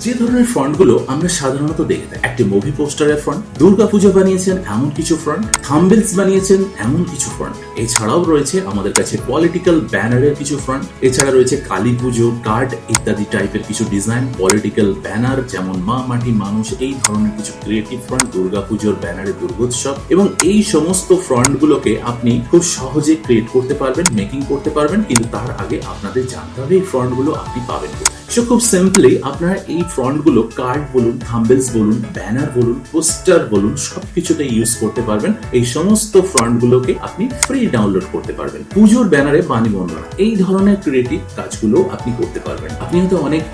যে ধরনের ফ্রন্টগুলো আমরা সাধারণত দেখে থাকি। একটি মুভি পোস্টারের ফ্রন্ট দুর্গাপুজো বানিয়েছেন এমন কিছু ফ্রন্ট থাম্বেলস বানিয়েছেন এমন কিছু ফ্রন্ট এছাড়াও রয়েছে আমাদের কাছে পলিটিক্যাল ব্যানারের কিছু ফ্রন্ট এছাড়া রয়েছে কালী পুজো কার্ড ইত্যাদি টাইপের কিছু ডিজাইন পলিটিক্যাল ব্যানার যেমন মা, মাটি, মানুষ, এই ধরনের কিছু ক্রিয়েটিভ ফ্রন্ট দুর্গাপুজোর ব্যানারে দুর্গোৎসব এবং এই সমস্ত ফ্রন্টগুলোকে আপনি খুব সহজে ক্রিয়েট করতে পারবেন মেকিং করতে পারবেন, কিন্তু তার আগে আপনাদের জানতে হবে এই ফ্রন্টগুলো আপনি পাবেন সো খুব সিম্পলি আপনারা এই ফ্রন্টগুলো কার্ড বলুন থাম্বেলস বলুন ব্যানার বলুন পোস্টার বলুন সবকিছুতে ইউজ করতে পারবেন। এই সমস্ত ফ্রন্টগুলোকে আপনি ফ্রি ডাউনলোড করতে পারবেন। পুজোর ব্যানারে বাণী বন্ধনা এই ধরনের ক্রিয়েটিভ কাজগুলো আপনি করতে পারবেন। আপনি হয়তো অনেক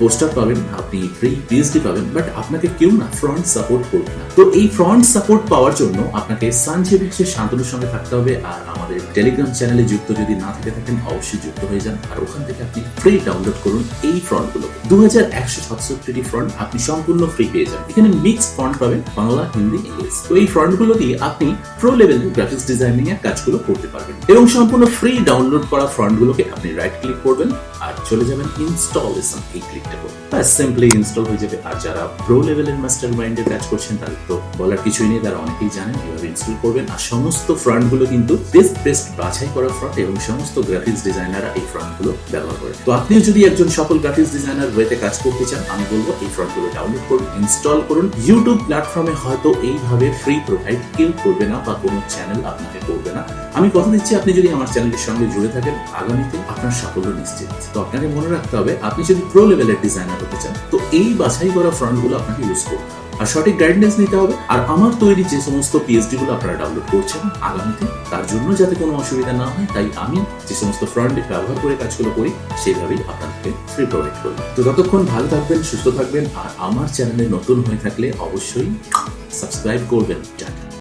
পোস্টার পাবেন, আপনি ফ্রি পিএইচডি পাবেন বাট আপনাকে কেউ না ফ্রন্ট সাপোর্ট করবে না। তো এই ফ্রন্ট সাপোর্ট পাওয়ার জন্য আপনাকে সানজেভিক্সের শান্তনুর সঙ্গে থাকতে হবে, আর আমাদের টেলিগ্রাম চ্যানেলে যুক্ত যদি না থেকে থাকেন, অবশ্যই যুক্ত হয়ে যান, আর ওখান থেকে আপনি ফ্রি ডাউনলোড করুন এই ফ্রন্টগুলো দু হাজার একশো সাতষট্টি ফ্রন্ট আপনি সম্পূর্ণ ফ্রি পেয়ে যান। এখানে মিক্সড ফ্রন্ট পাবেন, বাংলা, হিন্দি ইংলিশ তো এই ফ্রন্টগুলো দিয়ে আপনি প্রো লেভেলের গ্রাফিক্স ডিজাইনিং এর কাজগুলো করতে পারবেন। এবং সম্পূর্ণ ফ্রি ডাউনলোড করা ফ্রন্টগুলোকে আপনি রাইট ক্লিক করবেন আর চলে যাবেন ইনস্টলেশন এই ক্লিকটা করুন ব্যাস সিম্পলি ইনস্টল হয়ে যাবে। আর যারা প্রো লেভেলের মাস্টার মাইন্ডের কাজ করছেন, তাদের তো বলার কিছুই নেই। তারা অনেকেই জানেন এভাবে ইনস্টল করবেন। আর সমস্ত ফ্রন্টগুলো কিন্তু বেস্ট বেস্ট বাছাই করা ফ্রন্ট এবং সমস্ত গ্রাফিক্স ডিজাইনাররা এই ফ্রন্টগুলো ব্যবহার করেন। তো আপনিও যদি একজন সফল গ্রাফিক্স ডিজাইনার ওয়েতে কাজ করতে চান, আমি বলব এই ফ্রন্টগুলো ডাউনলোড করুন ইনস্টল করুন। ইউটিউব প্ল্যাটফর্মে হয়তো এইভাবে ফ্রি প্রোভাইড কেউ করবে না বা কোনো চ্যানেল আপনাকে করবে না। আমি কথা দিচ্ছি, আপনি যদি আমার চ্যানেলের সঙ্গে জুড়ে থাকেন, আগামীতে আপনার সাফল্য নিশ্চিত। তো আপনাকে মনে রাখতে হবে, আপনি যদি প্রো লেভেলের ডিজাইনার হতে চান, তো এই বাছাই করা ফ্রন্টগুলো আপনাকে ইউজ হবে। আর সঠিক গাইডেন্স নিতে হবে, আর আমার তৈরি যে সমস্ত পিএইচডি গুলো আপনারা ডাউনলোড করছেন, আগামীতে তার জন্য যাতে কোনো অসুবিধা না হয়, তাই আমি যে সমস্ত ফ্রন্ট ব্যবহার করে কাজগুলো করি, সেইভাবেই আপনাদেরকে ফ্রি প্রোভাইড করি। তো ততক্ষণ ভালো থাকবেন, সুস্থ থাকবেন, আর আমার চ্যানেলে নতুন হয়ে থাকলে অবশ্যই সাবস্ক্রাইব করবেন, টাটা।